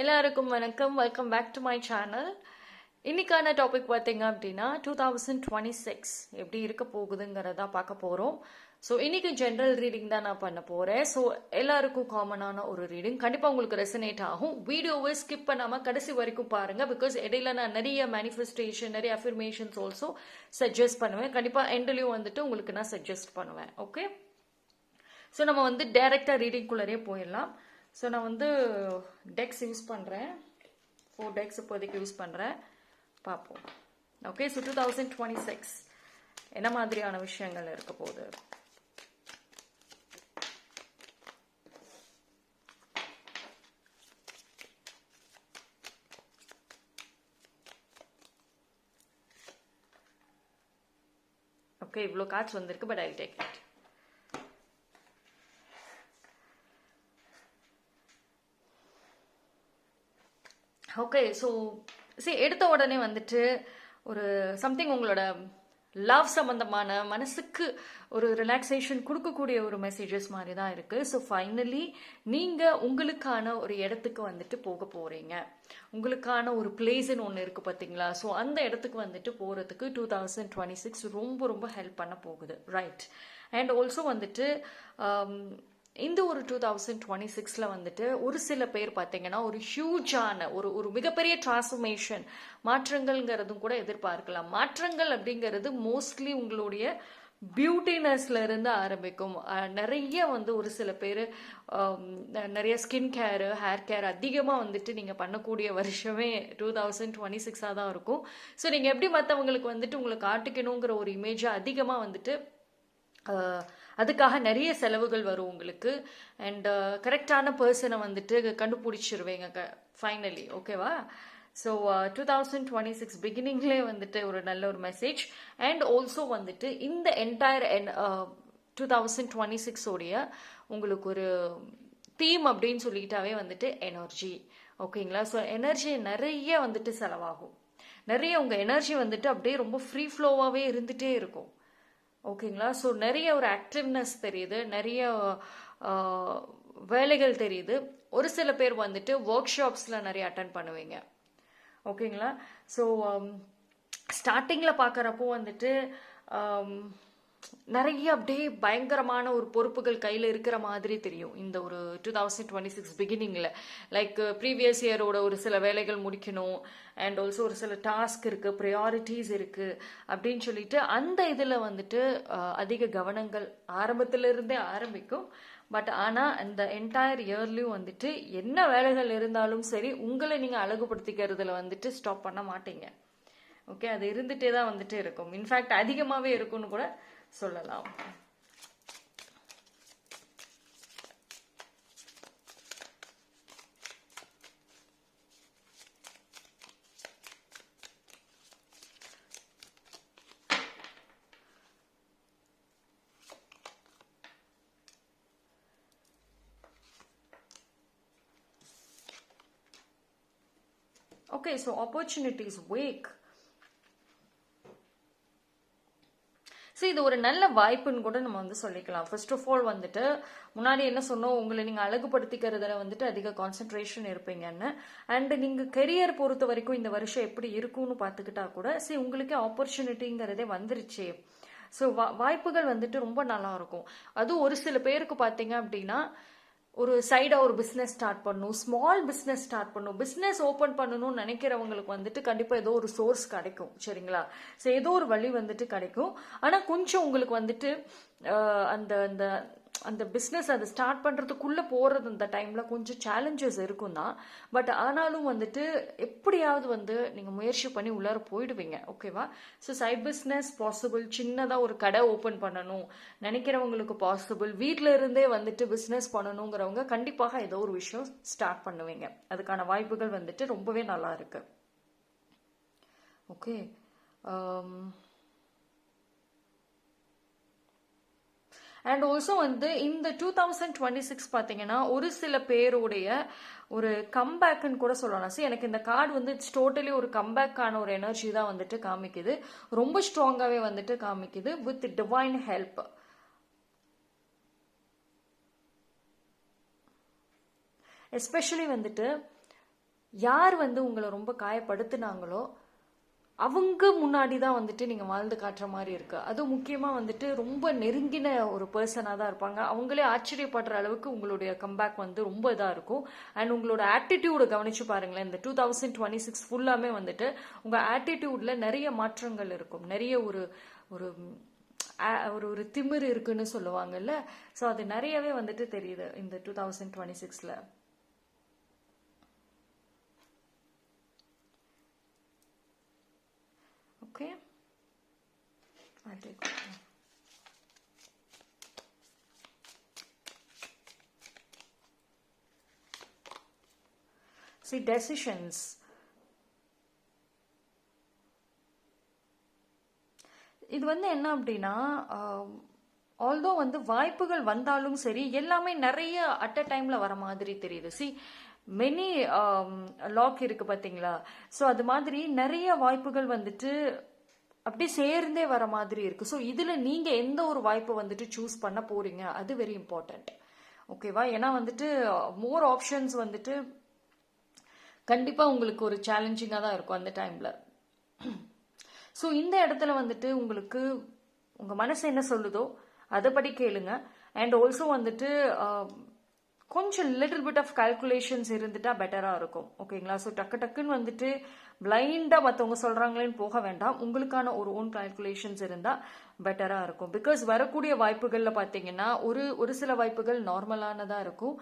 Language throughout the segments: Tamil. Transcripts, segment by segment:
எல்லாருக்கும் வணக்கம். Welcome back to my channel இன்னைக்கான டாபிக் பார்த்தீங்க அப்படின்னா டூ தௌசண்ட் டுவெண்ட்டி சிக்ஸ் எப்படி இருக்க போகுதுங்கிறதா பார்க்க போகிறோம் ஸோ இன்றைக்கி ஜென்ரல் ரீடிங் தான் நான் பண்ண போகிறேன் ஸோ எல்லாருக்கும் காமனான ஒரு ரீடிங் கண்டிப்பாக உங்களுக்கு ரெசனேட் ஆகும். வீடியோவை ஸ்கிப் பண்ணாமல் கடைசி வரைக்கும் பாருங்கள் பிகாஸ் இடையில நான் நிறைய மேனிஃபெஸ்டேஷன் நிறைய அஃபர்மேஷன்ஸ் ஆல்சோ சஜஸ்ட் பண்ணுவேன். கண்டிப்பாக எண்ட்லேயும் வந்துட்டு உங்களுக்கு நான் சஜஸ்ட் பண்ணுவேன். ஓகே ஸோ நம்ம வந்து டைரெக்டாக ரீடிங்குள்ளரே போயிடலாம். ஸோ நான் வந்து டெக்ஸ் யூஸ் பண்ணுறேன் ஃபோர் டெக்ஸ் இப்போதைக்கு யூஸ் பண்ணுறேன் பார்ப்போம். Okay so two thousand twenty six என்ன மாதிரியான விஷயங்கள் இருக்க போகுது? ஓகே இவ்வளோ காட்ச் வந்திருக்கு but I take it okay so சரி எடுத்த உடனே வந்துட்டு ஒரு சம்திங் உங்களோட லவ் சம்பந்தமான மனசுக்கு ஒரு ரிலாக்ஸேஷன் கொடுக்கக்கூடிய ஒரு மெசேஜஸ் மாதிரி தான் இருக்கு. ஸோ ஃபைனலி நீங்க உங்களுக்கான ஒரு இடத்துக்கு வந்துட்டு போக போறீங்க. உங்களுக்கான ஒரு பிளேஸ்ன்னு ஒன்று இருக்கு பார்த்தீங்களா ஸோ அந்த இடத்துக்கு வந்துட்டு போறதுக்கு டூ தௌசண்ட் டுவெண்ட்டி சிக்ஸ் ரொம்ப ரொம்ப ஹெல்ப் பண்ண போகுது. ரைட் அண்ட் ஆல்சோ வந்துட்டு um, இந்த ஒரு டூ தௌசண்ட் டுவெண்ட்டி சிக்ஸில் வந்துட்டு ஒரு சில பேர் பார்த்தீங்கன்னா ஒரு ஹியூஜான ஒரு ஒரு மிகப்பெரிய டிரான்ஸ்ஃபர்மேஷன் மாற்றங்கள்ங்கிறதும் கூட எதிர்பார்க்கலாம். மாற்றங்கள் அப்படிங்கிறது மோஸ்ட்லி உங்களுடைய பியூட்டினஸ்ல இருந்து ஆரம்பிக்கும். நிறைய வந்து ஒரு சில பேர் நிறைய ஸ்கின் கேரு ஹேர் கேர் அதிகமாக வந்துட்டு நீங்கள் பண்ணக்கூடிய வருஷமே டூ தௌசண்ட் டுவெண்ட்டி சிக்ஸாக தான் இருக்கும். ஸோ நீங்கள் எப்படி மற்றவங்களுக்கு வந்துட்டு உங்களை காட்டிக்கணுங்கிற ஒரு இமேஜை அதிகமாக வந்துட்டு அதுக்காக நிறைய செலவுகள் வரும் உங்களுக்கு. அண்ட் கரெக்டான பர்சனை வந்துட்டு கண்டுபிடிச்சிருவேங்க. க ஃபைனலி ஓகேவா so two thousand twenty six பிகினிங்லேயே வந்துட்டு ஒரு நல்ல ஒரு மெசேஜ் அண்ட் ஆல்சோ வந்துட்டு இந்த என்டையர் என் டூ தௌசண்ட் டுவெண்ட்டி சிக்ஸோடைய உங்களுக்கு ஒரு தீம் அப்படின்னு சொல்லிட்டாவே வந்துட்டு எனர்ஜி ஓகேங்களா ஸோ எனர்ஜி நிறைய வந்துட்டு செலவாகும். நிறைய உங்கள் எனர்ஜி வந்துட்டு அப்படியே ரொம்ப ஃப்ரீ ஃப்ளோவாகவே இருந்துகிட்டே இருக்கும். ஓகேங்களா? ஸோ நிறைய ஒரு ஆக்டிவ்னஸ் தெரியுது நிறைய வேலைகள் தெரியுது. ஒரு சில பேர் வந்துட்டு ஒர்க் ஷாப்ஸில் நிறைய அட்டன் பண்ணுவீங்க. ஓகேங்களா? ஸோ ஸ்டார்டிங்கில் பார்க்குறப்போ வந்துட்டு நிறைய அப்படியே பயங்கரமான ஒரு பொறுப்புகள் கையில் இருக்கிற மாதிரி தெரியும் இந்த ஒரு டூ தௌசண்ட் டுவெண்ட்டி சிக்ஸ் பிகினிங்கில் லைக் ப்ரீவியஸ் இயரோட ஒரு சில வேலைகள் முடிக்கணும் அண்ட் ஆல்சோ ஒரு சில டாஸ்க் இருக்குது ப்ரையாரிட்டிஸ் இருக்குது அப்படின்னு சொல்லிட்டு அந்த இதில் வந்துட்டு uh, அதிக கவனங்கள் ஆரம்பத்திலிருந்தே ஆரம்பிக்கும். பட் ஆனால் இந்த என்டையர் இயர்லையும் வந்துட்டு என்ன வேலைகள் இருந்தாலும் சரி உங்களை நீங்கள் அழகுபடுத்திக்கிறதுல வந்துட்டு ஸ்டாப் பண்ண மாட்டீங்க. ஓகே அது இருந்துகிட்டே தான் வந்துட்டு இருக்கும். இன்ஃபேக்ட் அதிகமாகவே இருக்கும்னு கூட சொல்லலாம். Okay so opportunities wake so இது ஒரு நல்ல வாய்ப்புன்னு கூட நம்ம வந்து சொல்லிக்கலாம். ஃபர்ஸ்ட் ஆஃப் ஆல் வந்துட்டு முன்னாடி என்ன சொன்னோம்? உங்களை நீங்கள் அழகுபடுத்திக்கிறதுல வந்துட்டு அதிக கான்சென்ட்ரேஷன் இருப்பீங்கன்னு. அண்ட் நீங்கள் கெரியர் பொறுத்த வரைக்கும் இந்த வருஷம் எப்படி இருக்கும்னு பார்த்துக்கிட்டா கூட சரி உங்களுக்கே ஆப்பர்ச்சுனிட்டிங்கிறதே வந்துருச்சு. ஸோ வாய்ப்புகள் வந்துட்டு ரொம்ப நல்லா இருக்கும். அதுவும் ஒரு சில பேருக்கு பார்த்தீங்க அப்படின்னா ஒரு சைடாக ஒரு பிஸ்னஸ் ஸ்டார்ட் பண்ணணும் ஸ்மால் பிஸ்னஸ் ஸ்டார்ட் பண்ணணும் பிஸ்னஸ் ஓப்பன் பண்ணணும்னு நினைக்கிறவங்களுக்கு வந்துட்டு கண்டிப்பாக ஏதோ ஒரு சோர்ஸ் கிடைக்கும் சரிங்களா? ஸோ ஏதோ ஒரு வழி வந்துட்டு கிடைக்கும். ஆனால் கொஞ்சம் உங்களுக்கு வந்துட்டு அந்த அந்த அந்த பிஸ்னஸ் அதை ஸ்டார்ட் பண்ணுறதுக்குள்ளே போகிறது அந்த டைமில் கொஞ்சம் சேலஞ்சஸ் இருக்கும் தான் பட் ஆனாலும் வந்துட்டு எப்படியாவது வந்து நீங்கள் முயற்சி பண்ணி உள்ளார போயிடுவீங்க. ஓகேவா ஸோ சைட் பிஸ்னஸ் பாசிபிள் சின்னதாக ஒரு கடை ஓப்பன் பண்ணணும். நினைக்கிறவங்களுக்கு பாசிபிள் வீட்டில் இருந்தே வந்துட்டு பிஸ்னஸ் பண்ணணுங்கிறவங்க கண்டிப்பாக ஏதோ ஒரு விஷயம் ஸ்டார்ட் பண்ணுவீங்க. அதுக்கான வாய்ப்புகள் வந்துட்டு ரொம்பவே நல்லா இருக்கு. ஓகே um, அண்ட் ஆல்சோ வந்து இந்த டூ தௌசண்ட் டுவெண்ட்டி சிக்ஸ் பார்த்தீங்கன்னா ஒரு சில பேருடைய ஒரு கம்பேக்குன்னு கூட சொல்லலாம். சரி எனக்கு இந்த கார்டு வந்து இட்ஸ் டோட்டலி ஒரு கம்பேக்கான ஒரு எனர்ஜி தான் வந்துட்டு காமிக்குது. ரொம்ப ஸ்ட்ராங்காகவே வந்துட்டு காமிக்குது வித் டிவைன் ஹெல்ப் எஸ்பெஷலி வந்துட்டு யார் வந்து உங்களை ரொம்ப காயப்படுத்துனாங்களோ அவங்க முன்னாடி தான் வந்துட்டு நீங்கள் வாழ்ந்து காட்டுற மாதிரி இருக்கு. அதுவும் முக்கியமாக வந்துட்டு ரொம்ப நெருங்கின ஒரு பர்சனாக தான் இருப்பாங்க. அவங்களே ஆச்சரியப்படுற அளவுக்கு உங்களுடைய கம்பேக் வந்து ரொம்ப இதாக இருக்கும். அண்ட் உங்களோட ஆட்டிடியூடை கவனிச்சு பாருங்களேன். இந்த டூ தௌசண்ட் டுவெண்ட்டி சிக்ஸ் ஃபுல்லாமே வந்துட்டு உங்கள் ஆட்டிடியூட்ல நிறைய மாற்றங்கள் இருக்கும். நிறைய ஒரு ஒரு ஆ- ஒரு ஒரு திமிர் இருக்குன்னு சொல்லுவாங்கல்ல. ஸோ அது நிறையவே வந்துட்டு தெரியுது இந்த டூ தௌசண்ட் டுவெண்ட்டி சிக்ஸில் Okay. I'll take. See, decisions. இது வந்து என்ன அப்படின்னா ஆல்தோ வந்து வாய்ப்புகள் வந்தாலும் சரி எல்லாமே நிறைய அட் அ டைம்ல வர மாதிரி தெரியுது சி மெனி லாக் இருக்கு பாத்தீங்களா ஸோ அது மாதிரி நிறைய வாய்ப்புகள் வந்துட்டு அப்படியே சேர்ந்தே வர மாதிரி இருக்கு. ஸோ இதுல நீங்க எந்த ஒரு வாய்ப்பை வந்துட்டு சூஸ் பண்ண போறீங்க? அது வெரி இம்பார்ட்டன்ட் ஓகேவா ஏன்னா வந்துட்டு மோர் ஆப்ஷன்ஸ் வந்துட்டு கண்டிப்பா உங்களுக்கு ஒரு சேலஞ்சிங்காக தான் இருக்கும் அந்த டைம்ல ஸோ இந்த இடத்துல வந்துட்டு உங்களுக்கு உங்க மனசு என்ன சொல்லுதோ அதைப்படி கேளுங்க. அண்ட் ஆல்சோ வந்துட்டு கொஞ்சம் லிட்டில் பிட் ஆஃப் கால்குலேஷன்ஸ் இருந்துட்டா பெட்டரா இருக்கும். ஓகேங்களா ஸோ டக்கு டக்குன்னு வந்துட்டு பிளைண்டாக மற்றவங்க சொல்கிறாங்களேன்னு போக வேண்டாம். உங்களுக்கான ஒரு ஓன் கால்குலேஷன்ஸ் இருந்தால் பெட்டராக இருக்கும். பிகாஸ் வரக்கூடிய வாய்ப்புகளில் பார்த்தீங்கன்னா ஒரு ஒரு சில வாய்ப்புகள் நார்மலானதாக இருக்கும்.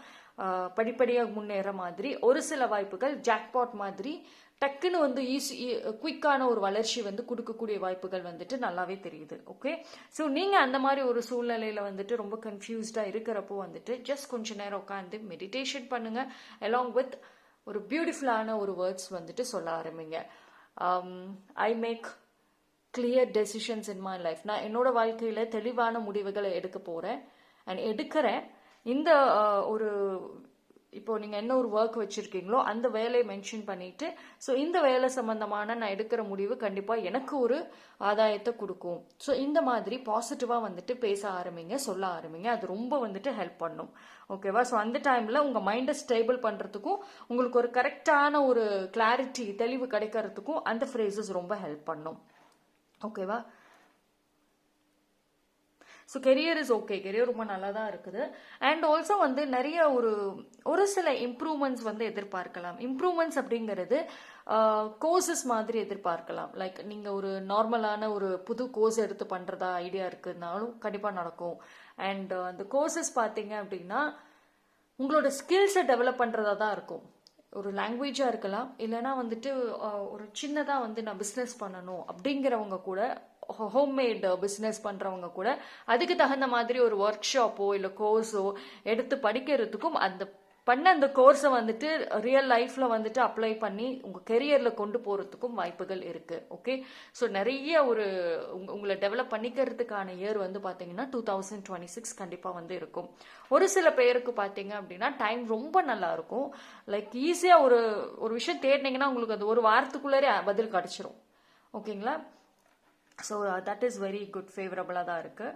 படிப்படியாக முன்னேற மாதிரி. ஒரு சில வாய்ப்புகள் ஜாக்பாட் மாதிரி டக்குன்னு வந்து ஈஸி குயிக்கான e, ஒரு வளர்ச்சி வந்து கொடுக்கக்கூடிய வாய்ப்புகள் வந்துட்டு நல்லாவே தெரியுது. ஓகே ஸோ நீங்கள் அந்த மாதிரி ஒரு சூழ்நிலையில் வந்துட்டு ரொம்ப கன்ஃபியூஸ்டாக இருக்கிறப்போ வந்துட்டு ஜஸ்ட் கொஞ்ச நேரம் உட்காந்து மெடிடேஷன் பண்ணுங்கள் அலாங் வித் ஒரு பியூட்டிஃபுல்லான ஒரு வேர்ட்ஸ் வந்துட்டு சொல்ல ஆரம்பிங்க. I make clear decisions in my life நான் என்னோட வாழ்க்கையில் தெளிவான முடிவுகளை எடுக்க போகிறேன் அண்ட் எடுக்கிறேன். இந்த uh, ஒரு இப்போ நீங்கள் என்ன ஒரு ஒர்க் வச்சுருக்கீங்களோ அந்த வேலையை மென்ஷன் பண்ணிட்டு ஸோ இந்த வேலை சம்மந்தமான நான் எடுக்கிற முடிவு கண்டிப்பாக எனக்கு ஒரு ஆதாயத்தை கொடுக்கும். ஸோ இந்த மாதிரி பாசிட்டிவாக வந்துட்டு பேச ஆரம்பிங்க சொல்ல ஆரம்பிங்க. அது ரொம்ப வந்துட்டு ஹெல்ப் பண்ணும். ஓகேவா ஸோ அந்த டைமில் உங்கள் மைண்டை ஸ்டேபிள் பண்ணுறதுக்கும் உங்களுக்கு ஒரு கரெக்டான ஒரு கிளாரிட்டி தெளிவு கிடைக்கிறதுக்கும் அந்த ஃப்ரேசஸ் ரொம்ப ஹெல்ப் பண்ணும். ஓகேவா so career is okay career ரொம்ப நல்லா தான் இருக்குது. அண்ட் ஆல்சோ வந்து நிறைய ஒரு ஒரு சில இம்ப்ரூவ்மெண்ட்ஸ் வந்து எதிர்பார்க்கலாம். இம்ப்ரூவ்மெண்ட்ஸ் அப்படிங்கிறது கோர்சஸ் மாதிரி எதிர்பார்க்கலாம். லைக் நீங்கள் ஒரு நார்மலான ஒரு புது கோர்ஸ் எடுத்து பண்ணுறதா ஐடியா இருக்குதுனாலும் கண்டிப்பாக நடக்கும். அண்ட் அந்த கோர்சஸ் பார்த்தீங்க அப்படின்னா உங்களோட ஸ்கில்ஸை டெவலப் பண்ணுறதா தான் இருக்கும். ஒரு லாங்குவேஜாக இருக்கலாம். இல்லைனா வந்துட்டு ஒரு சின்னதாக வந்து நான் பிஸ்னஸ் பண்ணணும் அப்படிங்கிறவங்க கூட ஹோம்மேட் பிஸ்னஸ் பண்ணுறவங்க கூட அதுக்கு தகுந்த மாதிரி ஒரு ஒர்க் ஷாப்போ இல்லை கோர்ஸோ எடுத்து படிக்கிறதுக்கும் அந்த பண்ண அந்த கோர்ஸை வந்துட்டு ரியல் லைஃப்பில் வந்துட்டு அப்ளை பண்ணி உங்கள் கெரியரில் கொண்டு போகிறதுக்கும் வாய்ப்புகள் இருக்குது ஓகே ஸோ நிறைய ஒரு உங் உங்களை டெவலப் பண்ணிக்கிறதுக்கான இயர் வந்து பார்த்தீங்கன்னா டூ தௌசண்ட் டுவெண்ட்டி சிக்ஸ் கண்டிப்பாக வந்து இருக்கும். ஒரு சில பேருக்கு பார்த்தீங்க அப்படின்னா டைம் ரொம்ப நல்லா இருக்கும். லைக் ஈஸியாக ஒரு ஒரு விஷயம் தேடினீங்கன்னா உங்களுக்கு அது ஒரு வாரத்துக்குள்ளே பதில் கிடச்சிரும். ஓகேங்களா so that is very good ஃபேவரபுளாக தான் இருக்குது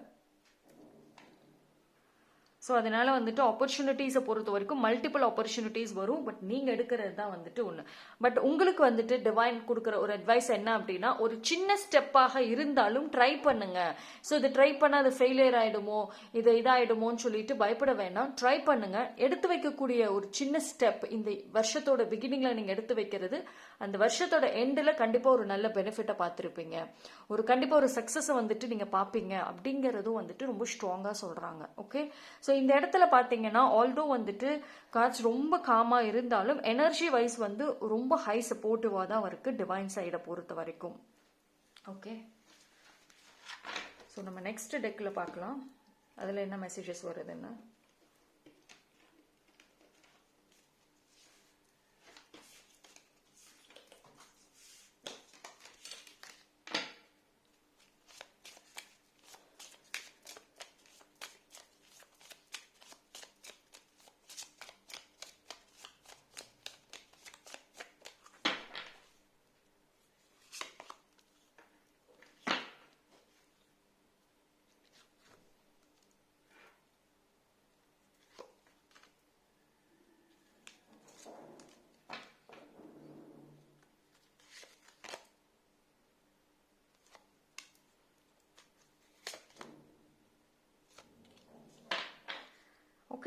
ஸோ அதனால வந்துட்டு ஆப்பர்ச்சுனிட்டிஸை பொறுத்த வரைக்கும் மல்டிபிள் ஆப்பர்ச்சுனிட்டிஸ் வரும். பட் நீங்கள் எடுக்கிறது தான் வந்துட்டு ஒன்று பட் உங்களுக்கு வந்துட்டு டிவைன் கொடுக்குற ஒரு அட்வைஸ் என்ன அப்படின்னா ஒரு சின்ன ஸ்டெப்பாக இருந்தாலும் ட்ரை பண்ணுங்க. ஸோ இது ட்ரை பண்ணால் அது ஃபெயிலியர் ஆகிடுமோ இது இதாகிடுமோன்னு சொல்லிட்டு பயப்பட வேண்டாம். ட்ரை பண்ணுங்க. எடுத்து வைக்கக்கூடிய ஒரு சின்ன ஸ்டெப் இந்த வருஷத்தோட பிகினிங்கில் நீங்கள் எடுத்து வைக்கிறது அந்த வருஷத்தோட எண்டில் கண்டிப்பாக ஒரு நல்ல பெனிஃபிட்டை பார்த்துருப்பீங்க. ஒரு கண்டிப்பாக ஒரு சக்ஸஸை வந்துட்டு நீங்கள் பார்ப்பீங்க அப்படிங்கிறதும் வந்துட்டு ரொம்ப ஸ்ட்ராங்காக சொல்கிறாங்க ஓகே ஸோ இந்த இடத்துல பார்த்தீங்கன்னா ஆல்டோ வந்துட்டு காட்ச் ரொம்ப காமாக இருந்தாலும் எனர்ஜி வைஸ் வந்து ரொம்ப ஹை சப்போர்ட்டிவாக தான் இருக்கு டிவைன் சைடை பொறுத்த வரைக்கும். ஓகே ஸோ நம்ம நெக்ஸ்ட் டெக்கில் பார்க்கலாம் அதில் என்ன மெசேஜஸ் வருதுன்னு?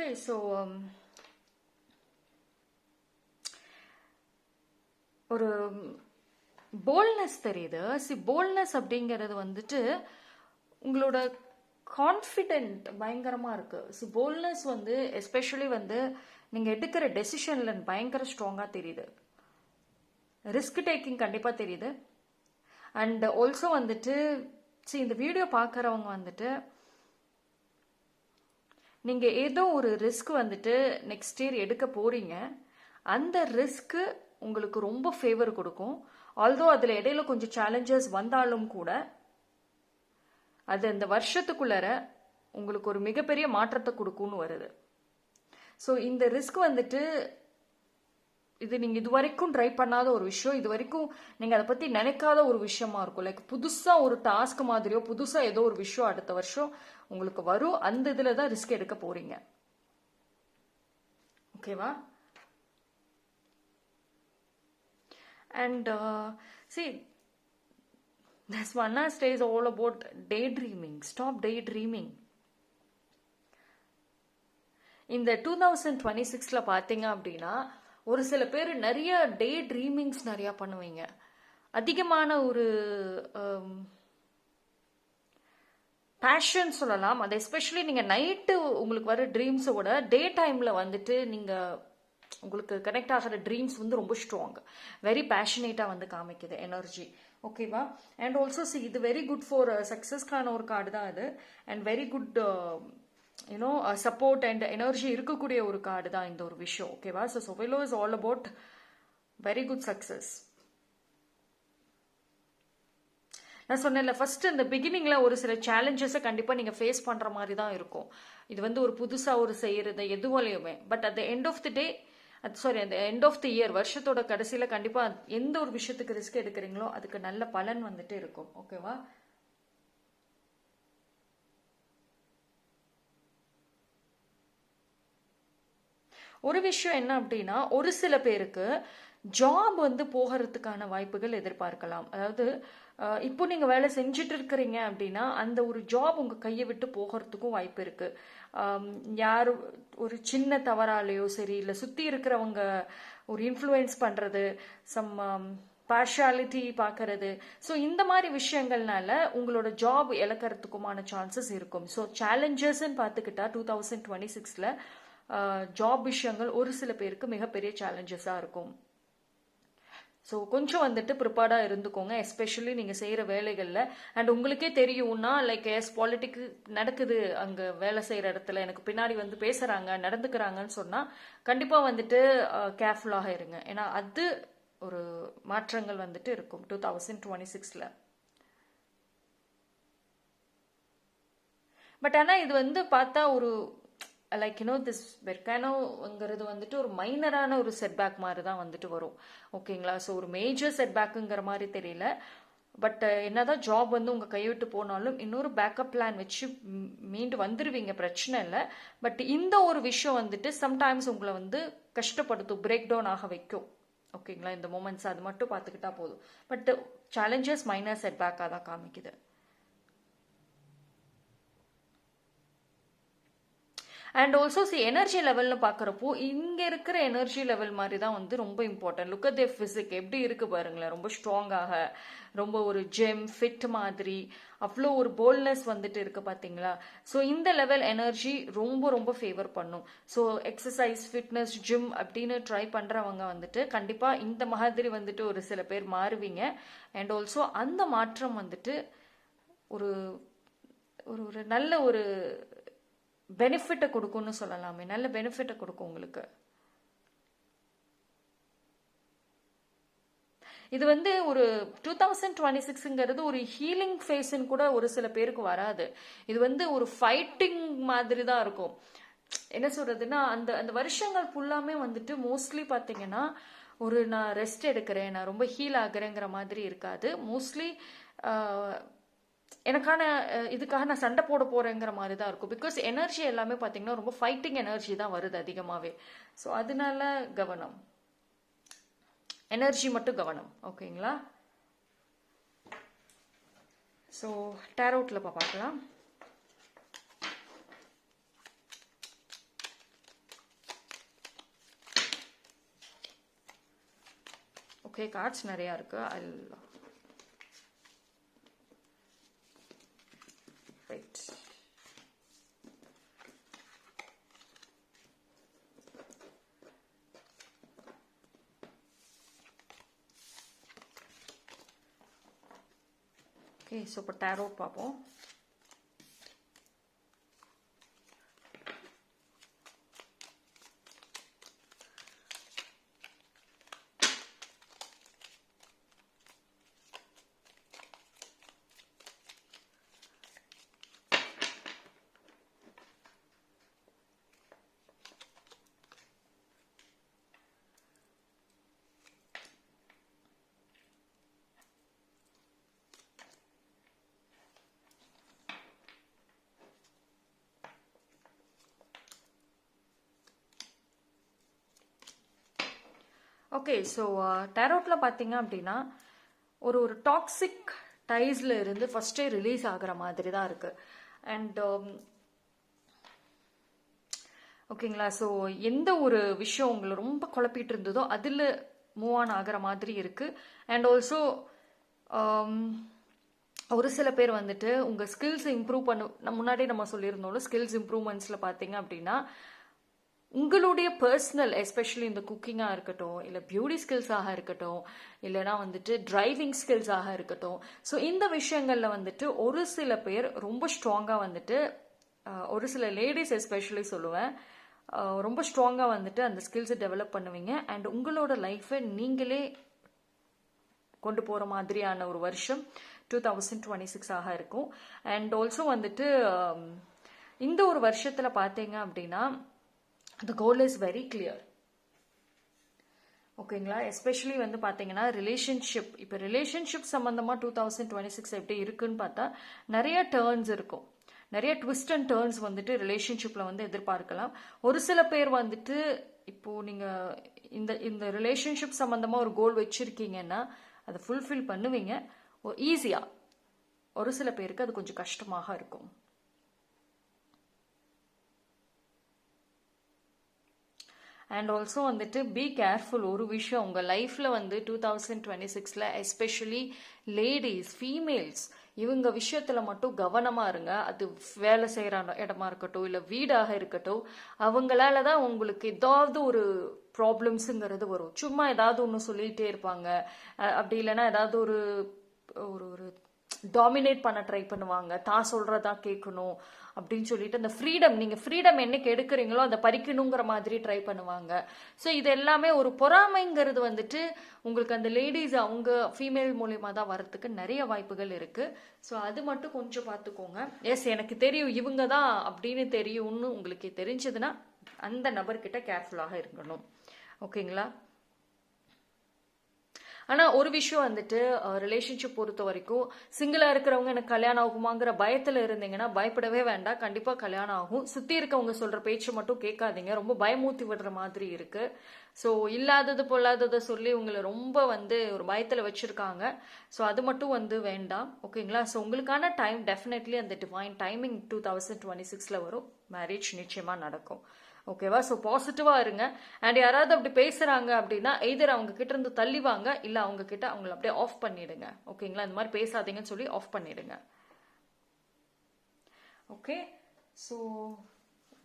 ஓகே ஸோ um, ஒரு போல்னஸ் தெரியுது. சி போல்னஸ் அப்படிங்கிறது வந்துட்டு உங்களோட கான்ஃபிடென்ட் பயங்கரமாக இருக்குது சி போல்னஸ் வந்து எஸ்பெஷலி வந்து நீங்கள் எடுக்கிற டெசிஷனில் பயங்கர ஸ்ட்ராங்காக தெரியுது. ரிஸ்க் டேக்கிங் கண்டிப்பாக தெரியுது. அண்ட் ஆல்சோ வந்துட்டு சி இந்த வீடியோ பார்க்குறவங்க வந்துட்டு நீங்கள் ஏதோ ஒரு ரிஸ்க் வந்துட்டு நெக்ஸ்ட் இயர் எடுக்க போகிறீங்க அந்த ரிஸ்க்கு உங்களுக்கு ரொம்ப ஃபேவர் கொடுக்கும். ஆல்தோ அதில் இடையில கொஞ்சம் சேலஞ்சஸ் வந்தாலும் கூட அது அந்த வருஷத்துக்குள்ளார உங்களுக்கு ஒரு மிகப்பெரிய மாற்றத்தை கொடுக்கும்னு வருது. ஸோ இந்த ரிஸ்க் வந்துட்டு இது நீங்கள் இது வரைக்கும் ட்ரை பண்ணாத ஒரு விஷயம். இது வரைக்கும் நீங்கள் அதை பற்றி நினைக்காத ஒரு விஷயமா இருக்கும். லைக் புதுசாக ஒரு டாஸ்க் மாதிரியோ புதுசாக ஏதோ ஒரு விஷயம் அடுத்த வருஷம் உங்களுக்கு வரும். அந்த இதில் தான் ரிஸ்க் எடுக்க போகிறீங்க ஓகேவா and see this one are stays all about daydreaming stop daydreaming இந்த டூ தௌசண்ட் டுவெண்ட்டி சிக்ஸில் பார்த்தீங்க அப்படின்னா ஒரு சில பேர் நிறைய டே ட்ரீமிங்ஸ் நிறையா பண்ணுவீங்க. அதிகமான ஒரு um, பேஷன் சொல்லலாம். அது எஸ்பெஷலி நீங்கள் நைட்டு உங்களுக்கு வர ட்ரீம்ஸை விட டே டைமில் வந்துட்டு நீங்கள் உங்களுக்கு கனெக்ட் ஆகிற ட்ரீம்ஸ் வந்து ரொம்ப ஸ்ட்ராங் வெரி பேஷனேட்டாக வந்து காமிக்குது எனர்ஜி ஓகேவா அண்ட் ஆல்சோ சி இது வெரி குட் ஃபார் சக்ஸஸ்க்கான ஒரு கார்டு தான் அது. And very good you know support and energy இருக்கக்கூடிய ஒரு கார்டு தான் இந்த ஒரு விஷயம் ஓகேவா so சொவெலோ is all about very good success நான் சொன்னேன்ல ஃபர்ஸ்ட் இந்த பிகினிங்ல ஒரு சில சேலஞ்சஸை கண்டிப்பாக நீங்கள் ஃபேஸ் பண்ணுற மாதிரி தான் இருக்கும். இது வந்து ஒரு புதுசாக ஒரு செய்யறது எதுவாலையுமே. But at the end of the day அது சாரி அந்த எண்ட் ஆஃப் தி இயர் வருஷத்தோட கடைசியில் கண்டிப்பாக எந்த ஒரு விஷயத்துக்கு ரிஸ்க் எடுக்கிறீங்களோ அதுக்கு நல்ல பலன் வந்துட்டு இருக்கும் ஓகேவா ஒரு விஷயம் என்ன அப்படின்னா ஒரு சில பேருக்கு ஜாப் வந்து போகிறதுக்கான வாய்ப்புகள் எதிர்பார்க்கலாம். அதாவது இப்போ நீங்கள் வேலை செஞ்சுட்டு இருக்கிறீங்க அப்படின்னா அந்த ஒரு ஜாப் உங்கள் கையை விட்டு போகிறதுக்கும் வாய்ப்பு இருக்குது யார் ஒரு சின்ன தவறாலேயோ சரி இல்லை சுற்றி இருக்கிறவங்க ஒரு இன்ஃப்ளூயன்ஸ் பண்ணுறது சம் பார்ஷாலிட்டி பார்க்கறது ஸோ இந்த மாதிரி விஷயங்கள்னால உங்களோட ஜாப் இழக்கிறதுக்குமான சான்சஸ் இருக்கும். ஸோ சேலஞ்சஸ்ன்னு பார்த்துக்கிட்டா டூ தௌசண்ட் டுவெண்ட்டி சிக்ஸில் ஜாப் விஷயங்கள் ஒரு சில பேருக்கு மிகப்பெரிய சேலஞ்சஸாக இருக்கும். ஸோ கொஞ்சம் வந்துட்டு ப்ரிப்பேர்டாக இருந்துக்கோங்க எஸ்பெஷலி நீங்கள் செய்கிற வேலைகளில். அண்ட் உங்களுக்கே தெரியும்னா லைக் எஸ் பாலிட்டிக்கு நடக்குது அங்கே வேலை செய்கிற இடத்துல. எனக்கு பின்னாடி வந்து பேசுகிறாங்க நடந்துக்கிறாங்கன்னு சொன்னால் கண்டிப்பாக வந்துட்டு கேர்ஃபுல்லாக இருங்க. ஏன்னா அது ஒரு மாற்றங்கள் வந்துட்டு இருக்கும் டூ தௌசண்ட் டுவெண்ட்டி சிக்ஸில் பட் ஆனால் இது வந்து பார்த்தா ஒரு லைக் யூனோ திஸ் வெர்கானோங்கிறது வந்துட்டு ஒரு மைனரான ஒரு செட்பேக் மாதிரி தான் வந்துட்டு வரும். ஓகேங்களா ஸோ ஒரு மேஜர் செட்பேக்குங்கிற மாதிரி தெரியல. பட் uh, என்னதான் ஜாப் வந்து உங்கள் கைவிட்டு போனாலும் இன்னொரு பேக்கப் பிளான் வச்சு மீண்டு வந்துடுவீங்க பிரச்சனை இல்லை. பட் இந்த ஒரு விஷயம் வந்துட்டு சம்டைம்ஸ் உங்களை வந்து கஷ்டப்படுத்தும் பிரேக் டவுன் ஆக வைக்கும். ஓகேங்களா இந்த மூமெண்ட்ஸ் அது மட்டும் பார்த்துக்கிட்டா போதும். பட் சேலஞ்சஸ் மைனர் செட்பேக்காக தான் காமிக்குது. அண்ட் ஆல்சோ சி எனர்ஜி லெவல்னு பார்க்குறப்போ இங்கே இருக்கிற எனர்ஜி லெவல் மாதிரி தான் வந்து ரொம்ப இம்பார்ட்டன்ட் லுக் தே ஃபிசிக் எப்படி இருக்கு பாருங்களேன். ரொம்ப ஸ்ட்ராங்காக ரொம்ப ஒரு ஜெம் ஃபிட் மாதிரி அவ்வளோ ஒரு போல்னஸ் வந்துட்டு இருக்கு பார்த்தீங்களா ஸோ இந்த லெவல் எனர்ஜி ரொம்ப ரொம்ப ஃபேவர் பண்ணும். ஸோ எக்ஸசைஸ் ஃபிட்னஸ் ஜிம் அப்படின்னு ட்ரை பண்ணுறவங்க வந்துட்டு கண்டிப்பாக இந்த மாதிரி வந்துட்டு ஒரு சில பேர் மாறுவீங்க. அண்ட் ஆல்சோ அந்த மாற்றம் வந்துட்டு ஒரு ஒரு ஒரு நல்ல ஒரு பெனிஃபிட்டை கொடுக்கும்னு சொல்லலாமே. நல்ல பெனிஃபிட்டை கொடுக்கும் உங்களுக்கு. இது வந்து ஒரு டூ தௌசண்ட் டுவெண்ட்டி சிக்ஸுங்கிறது ஒரு ஹீலிங் ஃபேஸ்ன்னு கூட ஒரு சில பேருக்கு வராது. இது வந்து ஒரு ஃபைட்டிங் மாதிரி தான் இருக்கும். என்ன சொல்றதுன்னா அந்த அந்த வருஷங்கள் ஃபுல்லாமே வந்துட்டு மோஸ்ட்லி பார்த்தீங்கன்னா ஒரு நான் ரெஸ்ட் எடுக்கிறேன் நான் ரொம்ப ஹீல் ஆகுறேங்கிற மாதிரி இருக்காது. மோஸ்ட்லி எனக்கான இதுக்காக நான் சண்டை போட போகிறேங்கிற மாதிரி தான் இருக்கும். பிகாஸ் எனர்ஜி எல்லாமே பார்த்தீங்கன்னா ரொம்ப ஃபைட்டிங் எனர்ஜி தான் வருது அதிகமாகவே ஸோ அதனால கவனம். எனர்ஜி மட்டும் கவனம். ஓகேங்களா ஸோ டேரோட்டில் இப்போ பார்க்கலாம் ஓகே கார்ட்ஸ் நிறையா இருக்குது அது ஓகே ஸோ இப்போ டேரோ பார்ப்போம் ஓகே ஸோ டேரோட்டில் uh, பார்த்தீங்க அப்படின்னா ஒரு ஒரு டாக்ஸிக் டைஸில் இருந்து ஃபஸ்ட்டே ரிலீஸ் ஆகிற மாதிரி தான் இருக்குது அண்ட் ஓகேங்களா um, ஸோ எந்த ஒரு விஷயம் உங்களை ரொம்ப குழப்பிட்டு இருந்ததோ அதில் மூவ் ஆன் ஆகிற மாதிரி இருக்குது அண்ட் ஆல்சோ um, ஒரு சில பேர் வந்துட்டு உங்கள் ஸ்கில்ஸ் இம்ப்ரூவ் பண்ண முன்னாடி நம்ம சொல்லியிருந்தோம் ஸ்கில்ஸ் இம்ப்ரூவ்மெண்ட்ஸில் பார்த்தீங்க அப்படின்னா உங்களுடைய பர்சனல் எஸ்பெஷலி இந்த குக்கிங்காக இருக்கட்டும் இல்லை பியூட்டி ஸ்கில்ஸாக இருக்கட்டும் இல்லைனா வந்துட்டு டிரைவிங் ஸ்கில்ஸாக இருக்கட்டும். ஸோ இந்த விஷயங்களில் வந்துட்டு ஒரு சில பேர் ரொம்ப ஸ்ட்ராங்காக வந்துட்டு ஒரு சில லேடிஸ் எஸ்பெஷலி சொல்லுவேன் ரொம்ப ஸ்ட்ராங்காக வந்துட்டு அந்த ஸ்கில்ஸை டெவலப் பண்ணுவீங்க. அண்ட் உங்களோட லைஃப்பை நீங்களே கொண்டு போகிற மாதிரியான ஒரு வருஷம் டூ தௌசண்ட் டுவெண்ட்டி சிக்ஸாக இருக்கும். அண்ட் ஆல்சோ வந்துட்டு இந்த ஒரு வருஷத்தில் பார்த்தீங்க அப்படின்னா the goal is very clear ஓகேங்களா எஸ்பெஷலி வந்து பார்த்தீங்கன்னா ரிலேஷன்ஷிப் இப்போ ரிலேஷன்ஷிப் சம்மந்தமாக டூ தௌசண்ட் டுவெண்ட்டி சிக்ஸ் எப்படி இருக்குன்னு பார்த்தா நிறைய டேர்ன்ஸ் இருக்கும். நிறைய ட்விஸ்ட் அண்ட் டேர்ன்ஸ் வந்துட்டு ரிலேஷன்ஷிப்பில் வந்து எதிர்பார்க்கலாம். ஒரு சில பேர் வந்துட்டு இப்போது நீங்கள் இந்த இந்த ரிலேஷன்ஷிப் சம்மந்தமாக ஒரு கோல் வச்சுருக்கீங்கன்னா அதை ஃபுல்ஃபில் பண்ணுவீங்க. ஈஸியாக ஒரு சில பேருக்கு அது கொஞ்சம் கஷ்டமாக இருக்கும். அண்ட் ஆல்சோ வந்துட்டு பி கேர்ஃபுல் ஒரு விஷயம் உங்கள் லைஃப்பில் வந்து டூ தௌசண்ட் டுவெண்ட்டி சிக்ஸில் எஸ்பெஷலி லேடிஸ் ஃபீமேல்ஸ் இவங்க விஷயத்தில் மட்டும் கவனமாக இருங்க. அது வேலை செய்கிற இடமா இருக்கட்டும் இல்லை வீடாக இருக்கட்டும் அவங்களால தான் உங்களுக்கு ஏதாவது ஒரு ப்ராப்ளம்ஸுங்கிறது வரும். சும்மா ஏதாவது ஒன்று சொல்லிகிட்டே இருப்பாங்க. அப்படி இல்லைன்னா ஏதாவது ஒரு ஒரு ஒரு டாமினேட் பண்ண ட்ரை பண்ணுவாங்க. தான் சொல்றதா கேட்கணும் அப்படின்னு சொல்லிட்டு அந்த ஃப்ரீடம் நீங்க ஃப்ரீடம் என்னைக்கு எடுக்கிறீங்களோ அதை பறிக்கணுங்கிற மாதிரி ட்ரை பண்ணுவாங்க. ஸோ இது எல்லாமே ஒரு பொறாமைங்கிறது வந்துட்டு உங்களுக்கு அந்த லேடிஸ் அவங்க ஃபீமேல் மூலியமாக தான் வரத்துக்கு நிறைய வாய்ப்புகள் இருக்கு. ஸோ அது மட்டும் கொஞ்சம் பார்த்துக்கோங்க. எஸ் எனக்கு தெரியும் இவங்க தான் அப்படின்னு தெரியும்னு உங்களுக்கு தெரிஞ்சதுன்னா அந்த நபர்கிட்ட கேர்ஃபுல்லாக இருக்கணும். ஓகேங்களா ஆனால் ஒரு விஷயம் வந்துட்டு ரிலேஷன்ஷிப் பொறுத்த வரைக்கும் சிங்கிளாக இருக்கிறவங்க எனக்கு கல்யாணம் ஆகுமாங்கிற பயத்தில் இருந்தீங்கன்னா பயப்படவே வேண்டாம். கண்டிப்பாக கல்யாணம் ஆகும். சுற்றி இருக்கவங்க சொல்கிற பேச்சு மட்டும் கேட்காதீங்க. ரொம்ப பயமூத்தி விடுற மாதிரி இருக்குது ஸோ இல்லாதது பொல்லாததை சொல்லி உங்களை ரொம்ப வந்து ஒரு பயத்தில் வச்சுருக்காங்க. ஸோ அது மட்டும் வந்து வேண்டாம். ஓகேங்களா ஸோ உங்களுக்கான டைம் டெஃபினெட்லி அந்த divine timing two thousand twenty சிக்ஸில் வரும். மேரேஜ் நிச்சயமாக நடக்கும். ஓகேவா ஸோ பாசிட்டிவாக இருங்க. அண்ட் யாராவது அப்படி பேசுகிறாங்க அப்படின்னா எய்தர் அவங்க கிட்ட இருந்து தள்ளிவாங்க இல்லை அவங்க கிட்ட அவங்கள அப்படியே ஆஃப் பண்ணிடுங்க. ஓகேங்களா இந்த மாதிரி பேசாதீங்கன்னு சொல்லி ஆஃப் பண்ணிடுங்க. ஓகே ஸோ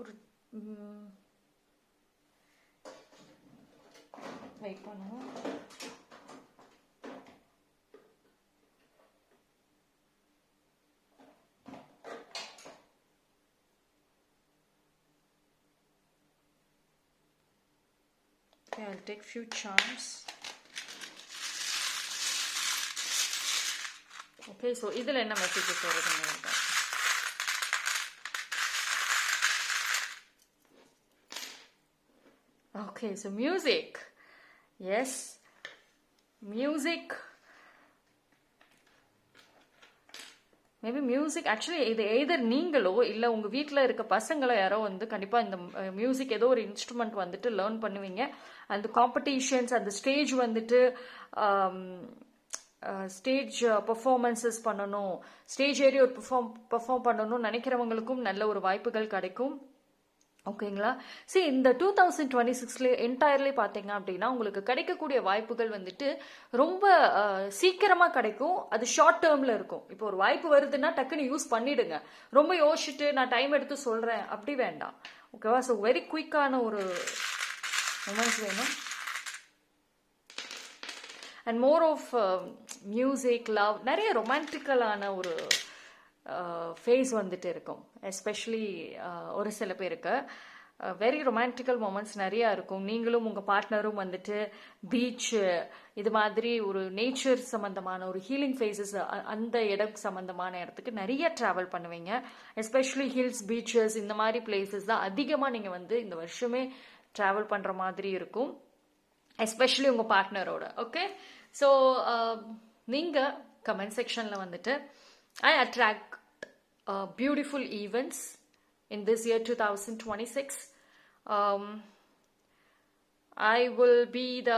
ஒரு வெயிட் பண்ணுவோம் Okay, I'll take few charms. Okay so இதில் என்ன மெசேஜஸ் வருதுங்க okay so music yes music maybe music actually இது எய்தர் நீங்களோ இல்லை உங்கள் வீட்டில் இருக்க பசங்களோ யாரோ வந்து கண்டிப்பாக இந்த மியூசிக் ஏதோ ஒரு இன்ஸ்ட்ருமெண்ட் வந்துட்டு லேர்ன் பண்ணுவீங்க. அந்த காம்படிஷன்ஸ் அந்த ஸ்டேஜ் வந்துட்டு um, ஸ்டேஜ் பர்ஃபார்மன்சஸ் பண்ணணும். ஸ்டேஜ் ஏறி ஒரு பெர்ஃபார்ம் பெர்ஃபார்ம் பண்ணணும்னு நினைக்கிறவங்களுக்கும் நல்ல ஒரு வாய்ப்புகள் கிடைக்கும். ஓகேங்களா? சரி இந்த டூ தௌசண்ட் டுவெண்ட்டி சிக்ஸ்ல என்டையர்லி பார்த்தீங்க அப்படின்னா உங்களுக்கு கிடைக்கக்கூடிய வாய்ப்புகள் வந்துட்டு ரொம்ப சீக்கிரமாக கிடைக்கும். அது ஷார்ட் டேர்மில் இருக்கும். இப்போ ஒரு வாய்ப்பு வருதுன்னா டக்குன்னு யூஸ் பண்ணிடுங்க. ரொம்ப யோசிச்சுட்டு நான் டைம் எடுத்து சொல்கிறேன் அப்படி வேண்டாம். ஓகேவா? ஸோ வெரி குயிக்கான ஒரு மூமெண்ட்ஸ் வேணும். And more of music love நிறைய ரொமான்டிக்கலான ஒரு Uh, ஃபேஸ் வந்துட்டு இருக்கும். எஸ்பெஷலி uh, ஒரு சில பேருக்கு. வெரி ரொமான்டிக்கல் மூமெண்ட்ஸ் நிறையா இருக்கும். நீங்களும் உங்கள் பார்ட்னரும் வந்துட்டு பீச்சு இது மாதிரி ஒரு நேச்சர் சம்மந்தமான ஒரு ஹீலிங் ஃபேஸஸ் அந்த இடம் சம்மந்தமான இடத்துக்கு நிறைய ட்ராவல் பண்ணுவீங்க. எஸ்பெஷலி ஹில்ஸ் பீச்சஸ் இந்த மாதிரி பிளேசஸ் தான் அதிகமாக நீங்கள் வந்து இந்த வருஷமே ட்ராவல் பண்ணுற மாதிரி இருக்கும். எஸ்பெஷலி உங்கள் பார்ட்னரோட ஓகே ஸோ நீங்கள் கமெண்ட் செக்ஷனில் வந்துட்டு I attract beautiful events in this year two thousand twenty six I be be the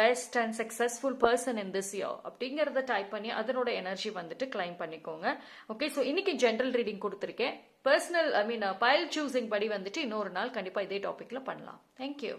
best and successful person in this year அப்படிங்கிறத டைப் பண்ணி அதனோட எனர்ஜி வந்துட்டு கிளைம் பண்ணிக்கோங்க. ஓகே ஸோ இன்னைக்கு ஜென்ரல் ரீடிங் கொடுத்துருக்கேன். Personal I mean pile choosing படி வந்துட்டு இன்னொரு நாள் கண்டிப்பாக இதே டாப்பிக்கில் பண்ணலாம். தேங்க்யூ